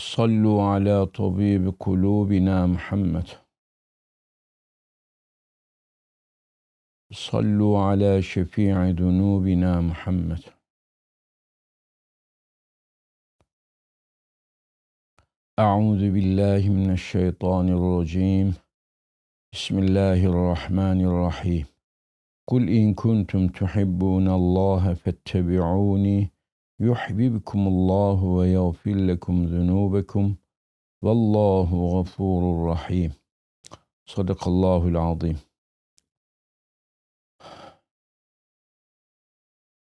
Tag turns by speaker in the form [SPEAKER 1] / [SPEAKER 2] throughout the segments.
[SPEAKER 1] صلوا على طبيب قلوبنا محمد. صلوا على شفيع ذنوبنا محمد. أعوذ بالله من الشيطان الرجيم. بسم الله الرحمن الرحيم. قل إن كنتم تحبون الله فاتبعوني yuhibbukumullahu ve yağfir lekum zunubekum vallahu gafurur rahim. Sadakallahu'l azim.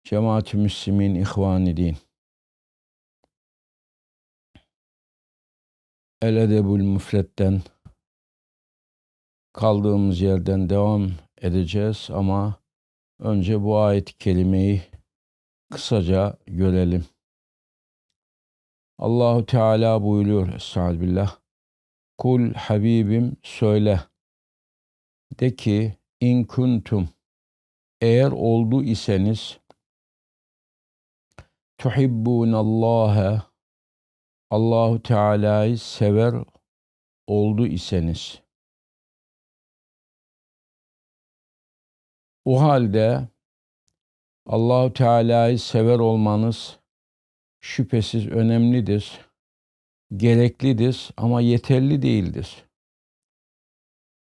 [SPEAKER 1] Cemaat-i Müslümin, ihvan-ı din. El Edebul Müfret'ten kaldığımız yerden devam edeceğiz ama önce bu ayet kelimeyi kısaca görelim. Allahu Teala buyuruyor Estağfirullah. Kul Habibim söyle. De ki in kuntum eğer oldu iseniz tuhibbunallâhe Allahu Teala'yı sever oldu iseniz o halde Allahu Teala'yı sever olmanız şüphesiz önemlidir, gereklidir ama yeterli değildir.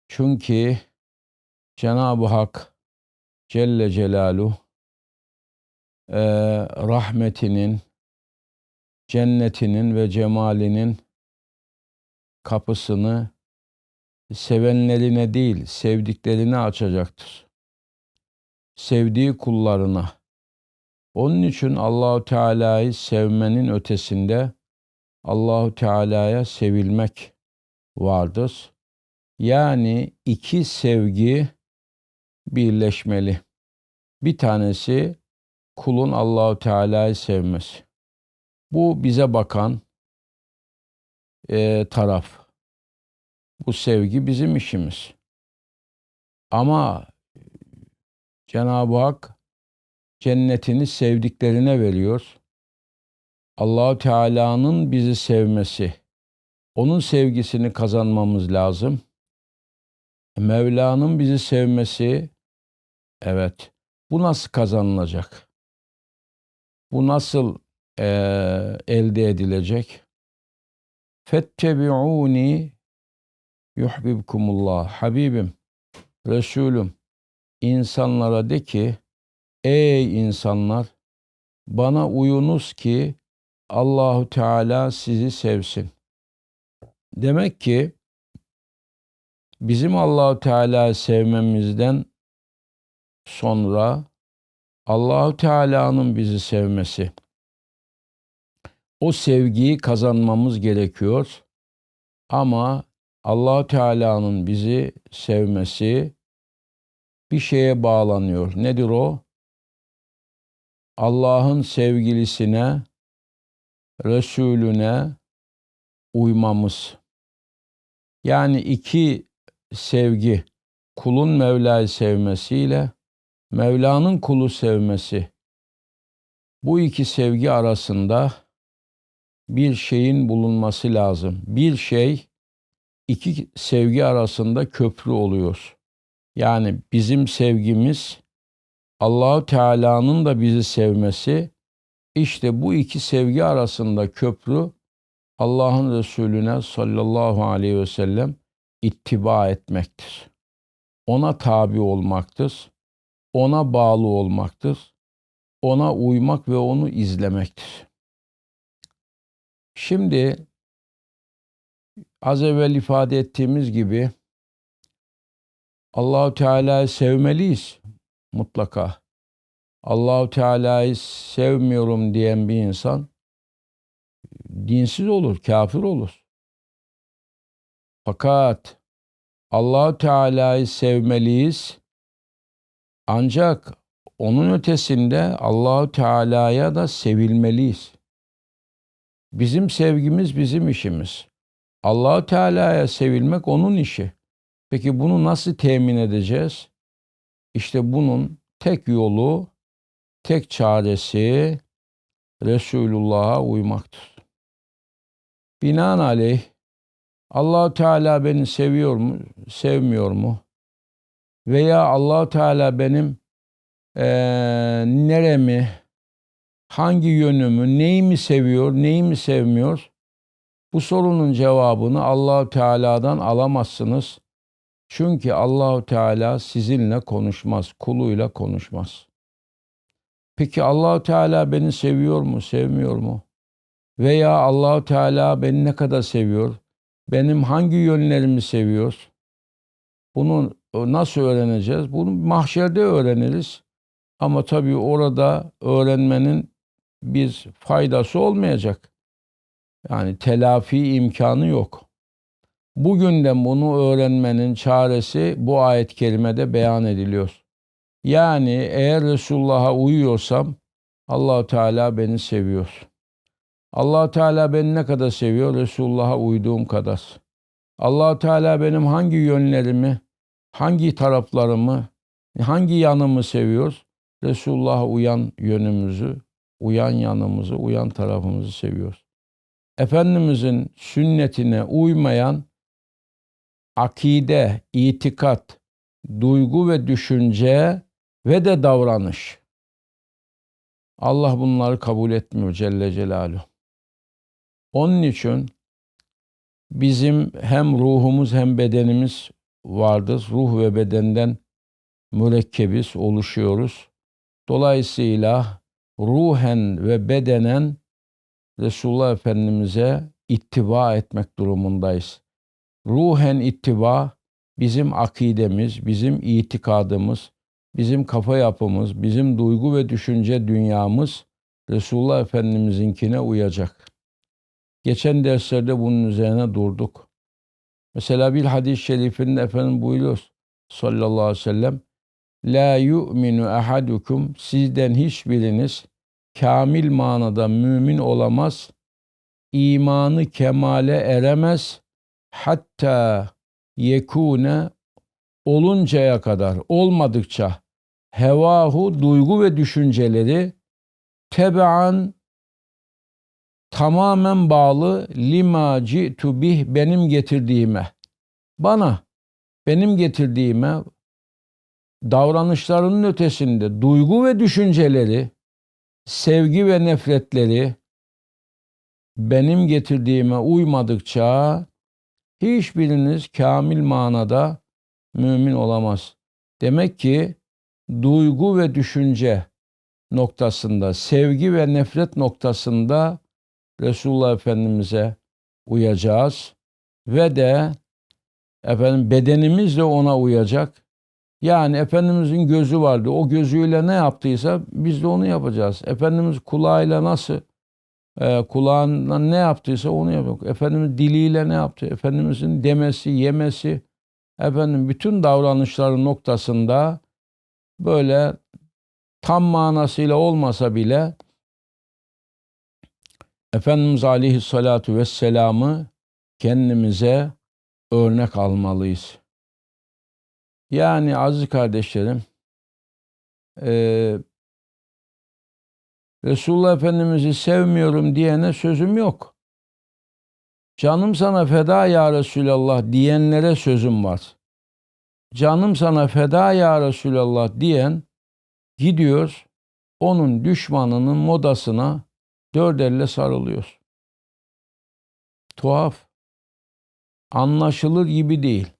[SPEAKER 1] Çünkü Cenab-ı Hak Celle Celaluhu e, rahmetinin, cennetinin ve cemalinin kapısını sevenlerine değil, sevdiklerine açacaktır sevdiği kullarına. Onun için Allahu Teala'yı sevmenin ötesinde Allahu Teala'ya sevilmek vardır. Yani iki sevgi birleşmeli. Bir tanesi kulun Allahu Teala'yı sevmesi. Bu bize bakan e, taraf. Bu sevgi bizim işimiz. Ama Cenab-ı Hak cennetini sevdiklerine veriyor. Allahu Teala'nın bizi sevmesi, onun sevgisini kazanmamız lazım. Mevla'nın bizi sevmesi, evet, bu nasıl kazanılacak? Bu nasıl e, elde edilecek? Fettebi'uni yuhbibkumullah. Habibim, Resulüm, insanlara de ki ey insanlar bana uyunuz ki Allahu Teala sizi sevsin. Demek ki bizim Allahu Teala sevmemizden sonra Allahu Teala'nın bizi sevmesi. O sevgiyi kazanmamız gerekiyor. Ama Allahu Teala'nın bizi sevmesi bir şeye bağlanıyor. Nedir o? Allah'ın sevgilisine, Resulüne uymamız. Yani iki sevgi, kulun Mevla'yı sevmesiyle Mevla'nın kulu sevmesi. Bu iki sevgi arasında bir şeyin bulunması lazım. Bir şey iki sevgi arasında köprü oluyor. Yani bizim sevgimiz Allahu Teala'nın da bizi sevmesi işte bu iki sevgi arasında köprü Allah'ın Resulüne sallallahu aleyhi ve sellem ittiba etmektir. Ona tabi olmaktır. Ona bağlı olmaktır. Ona uymak ve onu izlemektir. Şimdi az evvel ifade ettiğimiz gibi Allahu Teala'yı sevmeliyiz mutlaka. Allahu Teala'yı sevmiyorum diyen bir insan dinsiz olur, kafir olur. Fakat Allahu Teala'yı sevmeliyiz. Ancak onun ötesinde Allahu Teala'ya da sevilmeliyiz. Bizim sevgimiz bizim işimiz. Allahu Teala'ya sevilmek onun işi. Peki bunu nasıl temin edeceğiz? İşte bunun tek yolu, tek çaresi Resulullah'a uymaktır. Binaenaleyh Allahu Teala beni seviyor mu, sevmiyor mu? Veya Allahu Teala benim e, neremi, hangi yönümü, neyi mi seviyor, neyi mi sevmiyor? Bu sorunun cevabını Allahu Teala'dan alamazsınız. Çünkü Allahu Teala sizinle konuşmaz, kuluyla konuşmaz. Peki Allahu Teala beni seviyor mu, sevmiyor mu? Veya Allahu Teala beni ne kadar seviyor? Benim hangi yönlerimi seviyor? Bunu nasıl öğreneceğiz? Bunu mahşerde öğreniriz. Ama tabii orada öğrenmenin bir faydası olmayacak. Yani telafi imkanı yok. Bugünden bunu öğrenmenin çaresi bu ayet-i kerimede beyan ediliyor. Yani eğer Resulullah'a uyuyorsam Allahu Teala beni seviyor. Allah Teala beni ne kadar seviyor? Resulullah'a uyduğum kadar. Allah Teala benim hangi yönlerimi, hangi taraflarımı, hangi yanımı seviyor? Resulullah'a uyan yönümüzü, uyan yanımızı, uyan tarafımızı seviyor. Efendimizin sünnetine uymayan akide, itikat, duygu ve düşünce ve de davranış. Allah bunları kabul etmiyor Celle Celaluhu. Onun için bizim hem ruhumuz hem bedenimiz vardır. Ruh ve bedenden mürekkebiz, oluşuyoruz. Dolayısıyla ruhen ve bedenen Resulullah Efendimiz'e ittiba etmek durumundayız. Ruhen ittiba bizim akidemiz, bizim itikadımız, bizim kafa yapımız, bizim duygu ve düşünce dünyamız Resulullah Efendimiz'inkine uyacak. Geçen derslerde bunun üzerine durduk. Mesela bir hadis-i şerifinde Efendim buyuruyor sallallahu aleyhi ve sellem La yu'minu ahadukum sizden hiçbiriniz kamil manada mümin olamaz. imanı kemale eremez. Hatta yekune oluncaya kadar olmadıkça hevahu duygu ve düşünceleri tebean tamamen bağlı lima ci'tu benim getirdiğime. Bana benim getirdiğime davranışlarının ötesinde duygu ve düşünceleri, sevgi ve nefretleri benim getirdiğime uymadıkça hiçbiriniz kamil manada mümin olamaz. Demek ki duygu ve düşünce noktasında, sevgi ve nefret noktasında Resulullah Efendimiz'e uyacağız ve de efendim bedenimiz de ona uyacak. Yani Efendimizin gözü vardı. O gözüyle ne yaptıysa biz de onu yapacağız. Efendimiz kulağıyla nasıl e, kulağına ne yaptıysa onu yapacak. Efendimiz diliyle ne yaptı? Efendimizin demesi, yemesi, efendim bütün davranışları noktasında böyle tam manasıyla olmasa bile Efendimiz Aleyhisselatü Vesselam'ı kendimize örnek almalıyız. Yani aziz kardeşlerim, e, Resulullah Efendimiz'i sevmiyorum diyene sözüm yok. Canım sana feda ya Resulallah diyenlere sözüm var. Canım sana feda ya Resulallah diyen gidiyor onun düşmanının modasına Dört elle sarılıyor. Tuhaf. Anlaşılır gibi değil.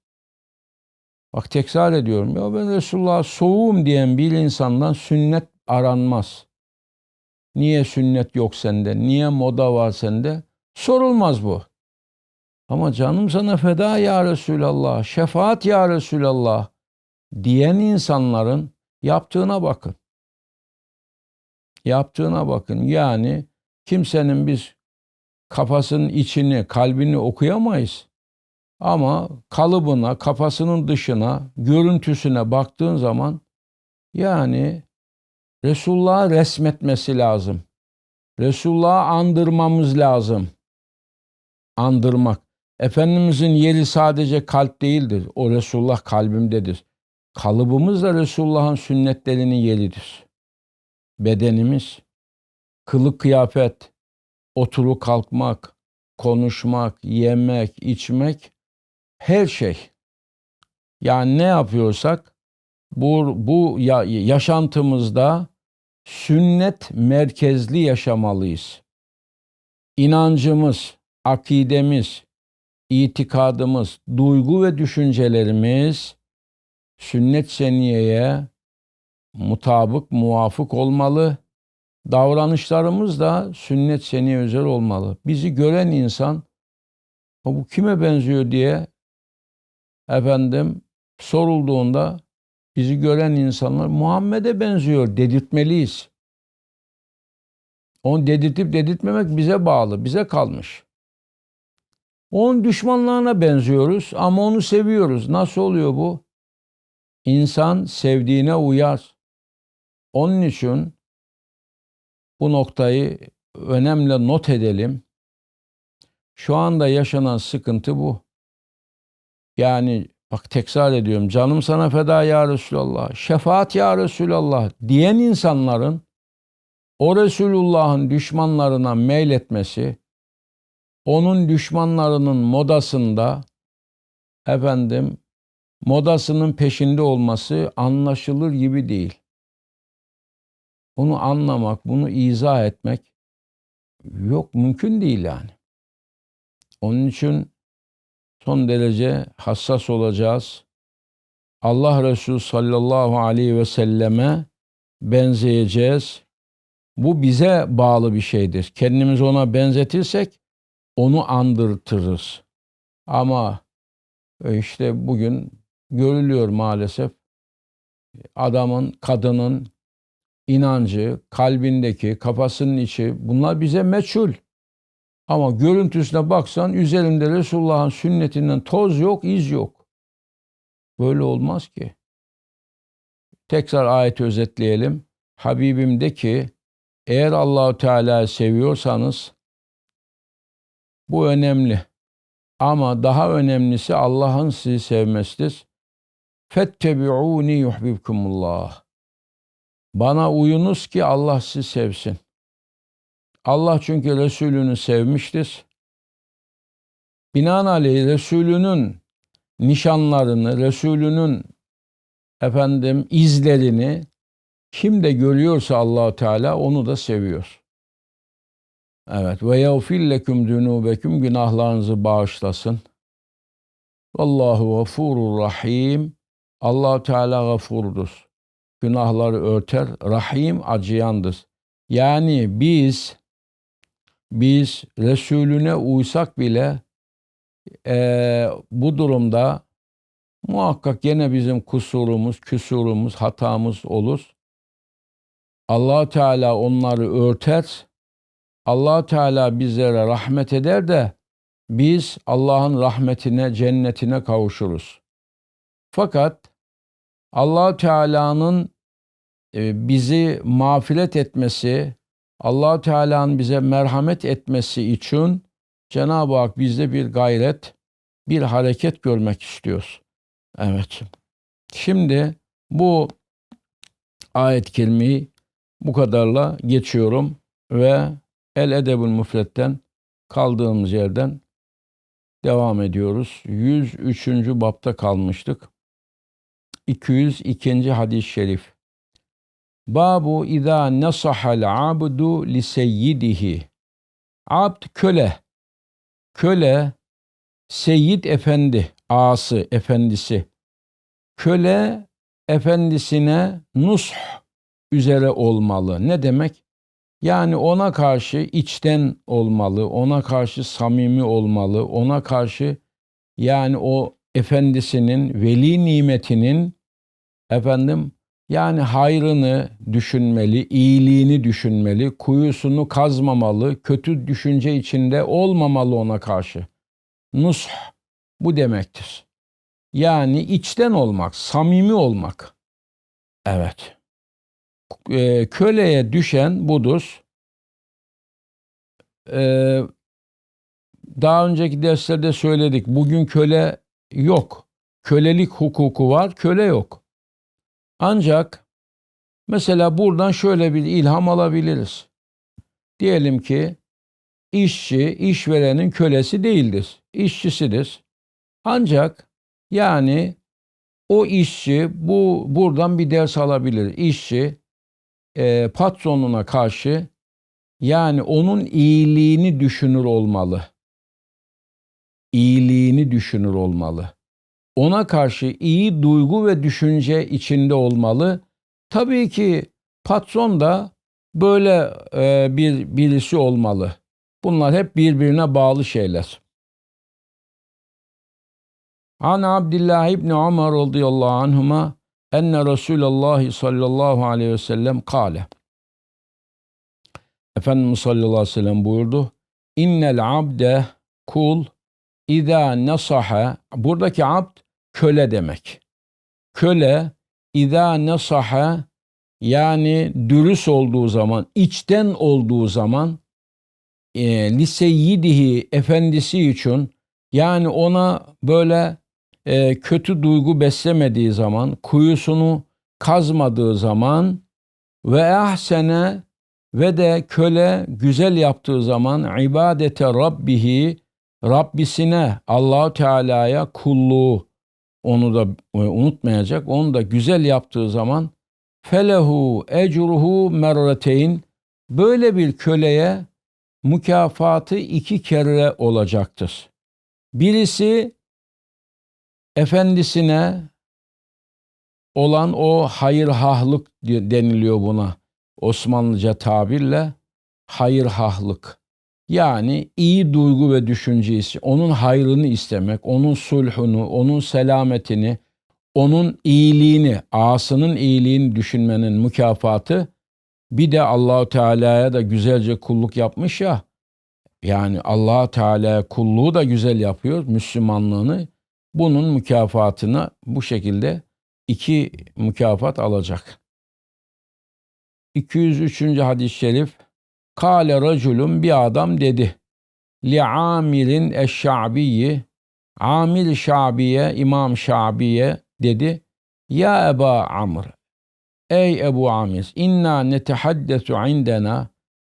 [SPEAKER 1] Bak tekrar ediyorum. Ya ben Resulullah'a soğuğum diyen bir insandan sünnet aranmaz. Niye sünnet yok sende? Niye moda var sende? Sorulmaz bu. Ama canım sana feda ya Resulallah, şefaat ya Resulallah diyen insanların yaptığına bakın. Yaptığına bakın. Yani Kimsenin biz kafasının içini, kalbini okuyamayız. Ama kalıbına, kafasının dışına, görüntüsüne baktığın zaman yani Resulullah'ı resmetmesi lazım. Resulullah'ı andırmamız lazım. Andırmak. Efendimizin yeri sadece kalp değildir. O Resulullah kalbimdedir. Kalıbımız da Resulullah'ın sünnetlerinin yeridir. Bedenimiz, kılık kıyafet, oturu kalkmak, konuşmak, yemek, içmek her şey. Yani ne yapıyorsak bu, bu ya, yaşantımızda sünnet merkezli yaşamalıyız. İnancımız, akidemiz, itikadımız, duygu ve düşüncelerimiz sünnet seniyeye mutabık, muvafık olmalı. Davranışlarımız da sünnet seniye özel olmalı. Bizi gören insan bu kime benziyor diye efendim sorulduğunda bizi gören insanlar Muhammed'e benziyor dedirtmeliyiz. Onu dedirtip dedirtmemek bize bağlı, bize kalmış. Onun düşmanlarına benziyoruz ama onu seviyoruz. Nasıl oluyor bu? İnsan sevdiğine uyar. Onun için bu noktayı önemli not edelim. Şu anda yaşanan sıkıntı bu. Yani bak tekrar ediyorum canım sana feda ya Resulallah, şefaat ya Resulallah diyen insanların o Resulullah'ın düşmanlarına meyletmesi, onun düşmanlarının modasında efendim modasının peşinde olması anlaşılır gibi değil. Bunu anlamak, bunu izah etmek yok mümkün değil yani. Onun için son derece hassas olacağız. Allah Resulü sallallahu aleyhi ve selleme benzeyeceğiz. Bu bize bağlı bir şeydir. Kendimizi ona benzetirsek onu andırtırız. Ama e, işte bugün görülüyor maalesef adamın, kadının inancı, kalbindeki, kafasının içi bunlar bize meçhul. Ama görüntüsüne baksan üzerinde Resulullah'ın sünnetinden toz yok, iz yok. Böyle olmaz ki. Tekrar ayeti özetleyelim. Habibim de ki eğer Allahu Teala seviyorsanız bu önemli. Ama daha önemlisi Allah'ın sizi sevmesidir. Fettebi'uni yuhibbukumullah. Bana uyunuz ki Allah sizi sevsin. Allah çünkü Resulünü sevmiştir. Binaenaleyh Resulünün nişanlarını, Resulünün efendim izlerini kim de görüyorsa Allahu Teala onu da seviyor. Evet ve yağfir leküm zunubeküm günahlarınızı bağışlasın. Vallahu gafurur rahim. Allah Teala gafurdur. Günahları örter, rahim acıyandır. Yani biz biz Resulüne uysak bile e, bu durumda muhakkak gene bizim kusurumuz, küsurumuz, hatamız olur. allah Teala onları örter. allah Teala bizlere rahmet eder de biz Allah'ın rahmetine, cennetine kavuşuruz. Fakat allah Teala'nın e, bizi mağfiret etmesi, allah Teala'nın bize merhamet etmesi için Cenab-ı Hak bizde bir gayret, bir hareket görmek istiyoruz. Evet. Şimdi bu ayet kelimeyi bu kadarla geçiyorum ve El Edebül Müfret'ten kaldığımız yerden devam ediyoruz. 103. bapta kalmıştık. 202. hadis-i şerif. Babu izâ nasahal abdu li seyyidihi. Abd köle. Köle seyyid efendi, ağası, efendisi. Köle efendisine nush üzere olmalı. Ne demek? Yani ona karşı içten olmalı, ona karşı samimi olmalı, ona karşı yani o efendisinin veli nimetinin efendim yani hayrını düşünmeli, iyiliğini düşünmeli, kuyusunu kazmamalı, kötü düşünce içinde olmamalı ona karşı. Nush bu demektir. Yani içten olmak, samimi olmak. Evet. Ee, köleye düşen budur. Ee, daha önceki derslerde söyledik. Bugün köle yok. Kölelik hukuku var, köle yok. Ancak mesela buradan şöyle bir ilham alabiliriz. Diyelim ki işçi işverenin kölesi değildir. İşçisidir. Ancak yani o işçi bu buradan bir ders alabilir. İşçi e, patronuna karşı yani onun iyiliğini düşünür olmalı. İyiliğini düşünür olmalı. Ona karşı iyi duygu ve düşünce içinde olmalı. Tabii ki patron da böyle e, bir birisi olmalı. Bunlar hep birbirine bağlı şeyler. An Abdullah ibn Umar radıyallahu anhuma enne Resulullah sallallahu aleyhi ve sellem kâle. Efendimiz sallallahu aleyhi ve sellem buyurdu. İnnel abde kul İza nasaha buradaki abd köle demek. Köle İza nasaha yani dürüst olduğu zaman, içten olduğu zaman e, liseyyidihi efendisi için yani ona böyle e, kötü duygu beslemediği zaman, kuyusunu kazmadığı zaman ve ahsene ve de köle güzel yaptığı zaman ibadete rabbihi Rabbisine Allahu Teala'ya kulluğu onu da e, unutmayacak. Onu da güzel yaptığı zaman felehu ecruhu merreteyn böyle bir köleye mükafatı iki kere olacaktır. Birisi efendisine olan o hayırhahlık deniliyor buna. Osmanlıca tabirle hayırhahlık. Yani iyi duygu ve düşüncesi, onun hayrını istemek, onun sulhunu, onun selametini, onun iyiliğini, asının iyiliğini düşünmenin mükafatı bir de Allahu Teala'ya da güzelce kulluk yapmış ya. Yani Allah Teala'ya kulluğu da güzel yapıyor, Müslümanlığını. Bunun mükafatını bu şekilde iki mükafat alacak. 203. hadis-i şerif Kale raculun bir adam dedi. Li amirin eşşabiyi Amir Şabiye, İmam Şabiye dedi. Ya Eba Amr, ey Ebu Amir, inna netehaddesu indena,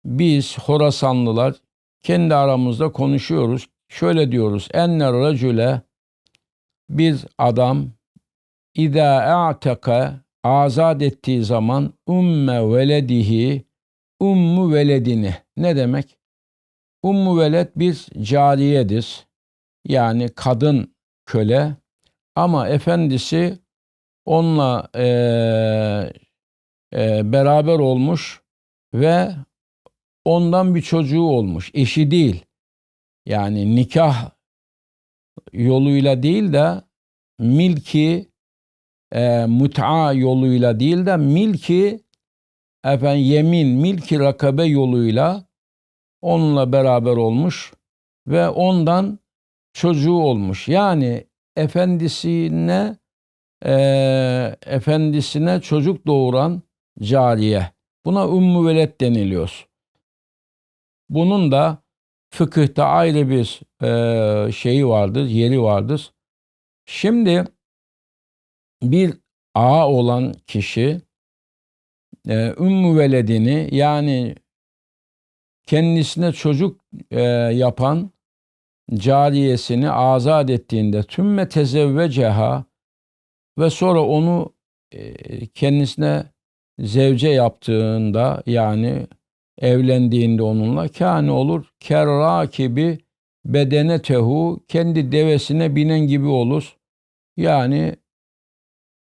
[SPEAKER 1] biz Horasanlılar kendi aramızda konuşuyoruz. Şöyle diyoruz, enne racüle, bir adam, İza a'taka, azat ettiği zaman, umme veledihi, ummu veledini. Ne demek? Ummu veled bir cariyedir. Yani kadın köle. Ama efendisi onunla e, e, beraber olmuş ve ondan bir çocuğu olmuş. Eşi değil. Yani nikah yoluyla değil de milki e, mut'a yoluyla değil de milki efendim yemin, milki rakabe yoluyla onunla beraber olmuş ve ondan çocuğu olmuş. Yani efendisine e, efendisine çocuk doğuran cariye. Buna ümmü veled deniliyor. Bunun da fıkıhta ayrı bir e, şeyi vardır, yeri vardır. Şimdi bir ağa olan kişi e, ümmü veledini yani kendisine çocuk e, yapan cariyesini azat ettiğinde tümme tezevveceha ve sonra onu e, kendisine zevce yaptığında yani evlendiğinde onunla kâne olur kerrakibi bedene tehu kendi devesine binen gibi olur. Yani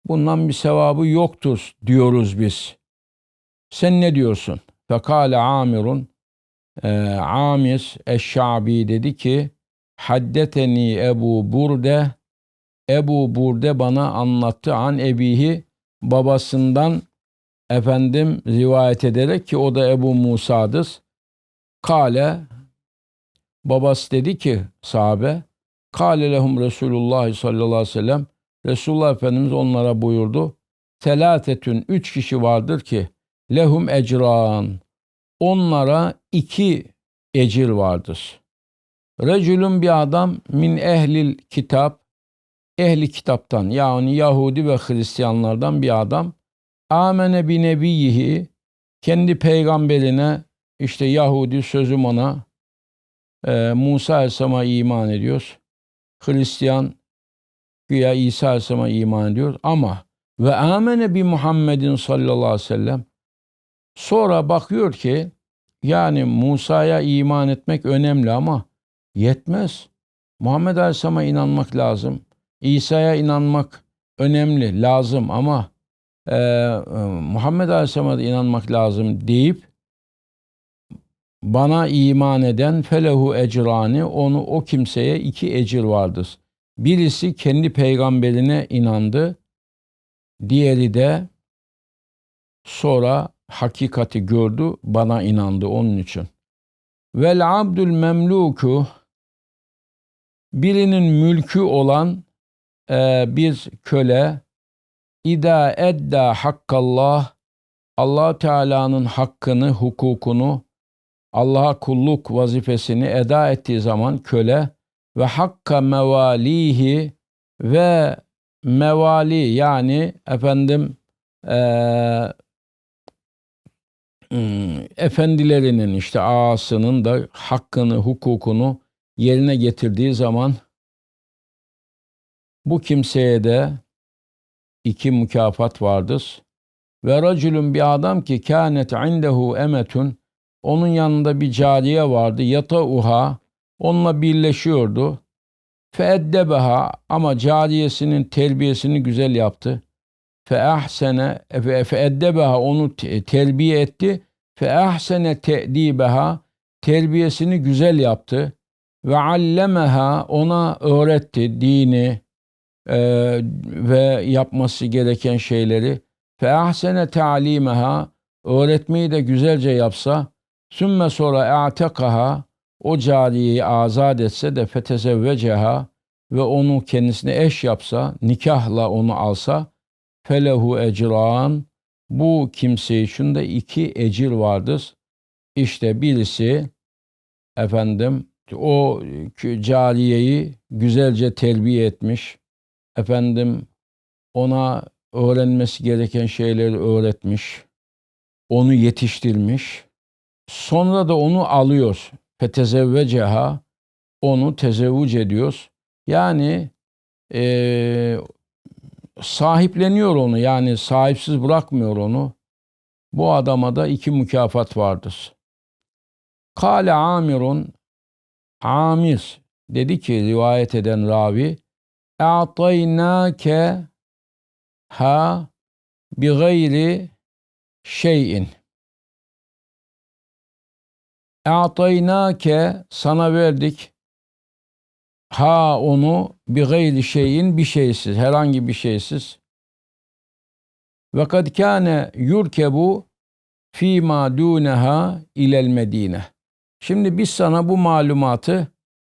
[SPEAKER 1] bundan bir sevabı yoktur diyoruz biz. Sen ne diyorsun? Fekale Amirun e, Amir Eşşabi dedi ki Haddeteni Ebu Burde Ebu Burde bana anlattı an ebihi babasından efendim rivayet ederek ki o da Ebu Musa'dır. Kale babası dedi ki sahabe Kâle lehum Resulullah sallallahu aleyhi ve sellem Resulullah Efendimiz onlara buyurdu. Telâtetün üç kişi vardır ki lehum ecran. Onlara iki ecir vardır. Reculun bir adam min ehlil kitap ehli kitaptan yani Yahudi ve Hristiyanlardan bir adam amene bi nebiyihi kendi peygamberine işte Yahudi sözüm ona e, Musa Aleyhisselam'a iman ediyoruz. Hristiyan güya İsa Aleyhisselam'a iman ediyor ama ve amene bi Muhammedin sallallahu aleyhi ve sellem sonra bakıyor ki yani Musa'ya iman etmek önemli ama yetmez. Muhammed Aleyhisselam'a inanmak lazım. İsa'ya inanmak önemli, lazım ama e, e, Muhammed Aleyhisselam'a da inanmak lazım deyip bana iman eden felehu ecrani onu o kimseye iki ecir vardır. Birisi kendi peygamberine inandı. Diğeri de sonra hakikati gördü, bana inandı onun için. Vel abdül memluku birinin mülkü olan e, bir köle ida edda hakkallah Allah Teala'nın hakkını, hukukunu, Allah'a kulluk vazifesini eda ettiği zaman köle ve hakka mevalihi ve mevali yani efendim e, efendilerinin işte ağasının da hakkını, hukukunu yerine getirdiği zaman bu kimseye de iki mükafat vardır. Ve racülün bir adam ki kânet indehu emetun onun yanında bir cariye vardı. Yata uha onunla birleşiyordu. Feeddebeha ama cariyesinin terbiyesini güzel yaptı. Fe ahsene fe eddebeha onu terbiye etti. Fe ahsene te'dibeha terbiyesini güzel yaptı ve allemeha ona öğretti dini e, ve yapması gereken şeyleri. Fe ahsene ta'limeha öğretmeyi de güzelce yapsa sümme sonra e'tekaha o cariyeyi azat etse de fetezevveceha ve onu kendisine eş yapsa, nikahla onu alsa felehu ecran bu kimse için de iki ecir vardır. İşte birisi efendim o cariyeyi güzelce terbiye etmiş. Efendim ona öğrenmesi gereken şeyleri öğretmiş. Onu yetiştirmiş. Sonra da onu alıyor. Fetezevveceha onu tezevvüc ediyoruz. Yani e, sahipleniyor onu yani sahipsiz bırakmıyor onu. Bu adama da iki mükafat vardır. Kale Amirun Amir dedi ki rivayet eden ravi E'taynâke ha bi gayri şeyin. E'taynâke sana verdik ha onu bi gayri şeyin bir şeysiz, herhangi bir şeysiz. Ve kad kâne yurkebu fîmâ dûneha ilel medine. Şimdi biz sana bu malumatı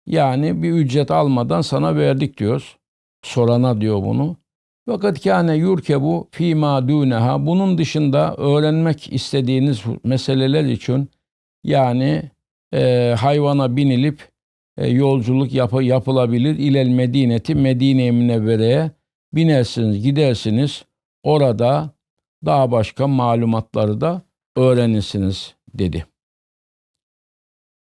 [SPEAKER 1] yani bir ücret almadan sana verdik diyoruz. Sorana diyor bunu. Fakat kâne yurkebu fîmâ dûneha. Bunun dışında öğrenmek istediğiniz meseleler için yani e, hayvana binilip yolculuk yapı, yapılabilir. İlel Medineti Medine-i Münevvere'ye binersiniz, gidersiniz. Orada daha başka malumatları da öğrenirsiniz dedi.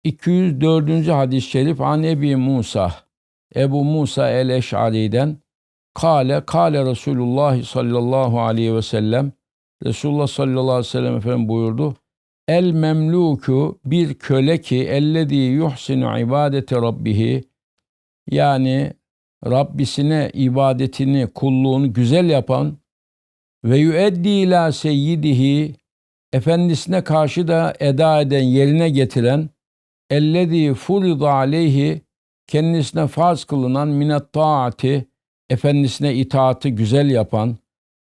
[SPEAKER 1] 204. hadis-i şerif an Ebi Musa Ebu Musa el-Eş'ari'den Kale, kale Resulullah sallallahu aleyhi ve sellem Resulullah sallallahu aleyhi ve sellem efendim buyurdu. El memluku bir köle ki ellezî yuhsinu ibadeti rabbihi yani Rabbisine ibadetini, kulluğunu güzel yapan ve yueddi ila seyyidihi efendisine karşı da eda eden, yerine getiren ellezî furida aleyhi kendisine farz kılınan minet taati efendisine itaati güzel yapan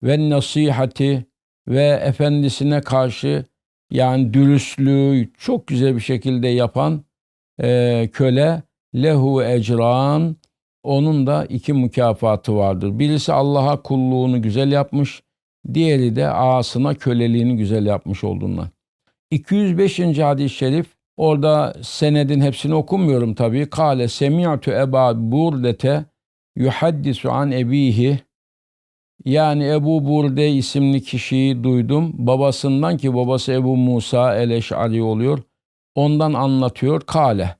[SPEAKER 1] ve nasihati ve efendisine karşı yani dürüstlüğü çok güzel bir şekilde yapan e, köle lehu ecran onun da iki mükafatı vardır. Birisi Allah'a kulluğunu güzel yapmış, diğeri de ağasına köleliğini güzel yapmış olduğundan. 205. hadis-i şerif orada senedin hepsini okumuyorum tabii. Kale semi'tu eba burdete yuhaddisu an ebihi yani Ebu Burde isimli kişiyi duydum. Babasından ki babası Ebu Musa el-Eş'ari oluyor. Ondan anlatıyor. Kale.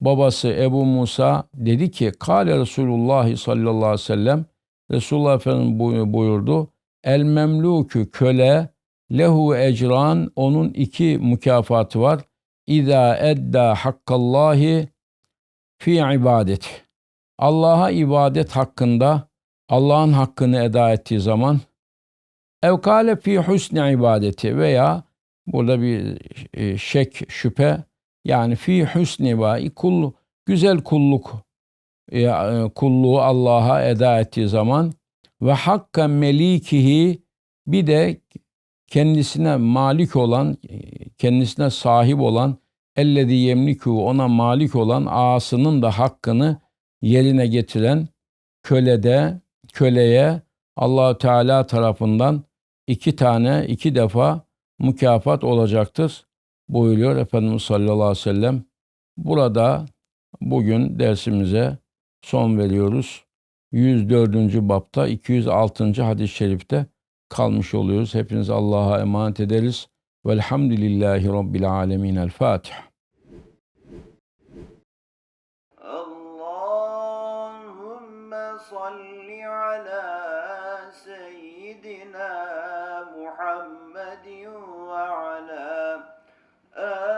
[SPEAKER 1] Babası Ebu Musa dedi ki Kale Resulullah sallallahu aleyhi ve sellem Resulullah Efendimiz buy- buyurdu. El memluku köle lehu ecran onun iki mükafatı var. İza edda hakkallahi fi ibadet. Allah'a ibadet hakkında Allah'ın hakkını eda ettiği zaman evkale fi husni ibadeti veya burada bir e, şek şüphe yani fi husni ve kul güzel kulluk e, e, kulluğu Allah'a eda ettiği zaman ve hakka melikihi bir de kendisine malik olan kendisine sahip olan ellezî yemliku ona malik olan ağasının da hakkını yerine getiren kölede köleye allah Teala tarafından iki tane, iki defa mükafat olacaktır buyuruyor Efendimiz sallallahu aleyhi ve sellem. Burada bugün dersimize son veriyoruz. 104. bapta 206. hadis-i şerifte kalmış oluyoruz. Hepiniz Allah'a emanet ederiz. Velhamdülillahi Rabbil alemin. El Fatiha.
[SPEAKER 2] uh,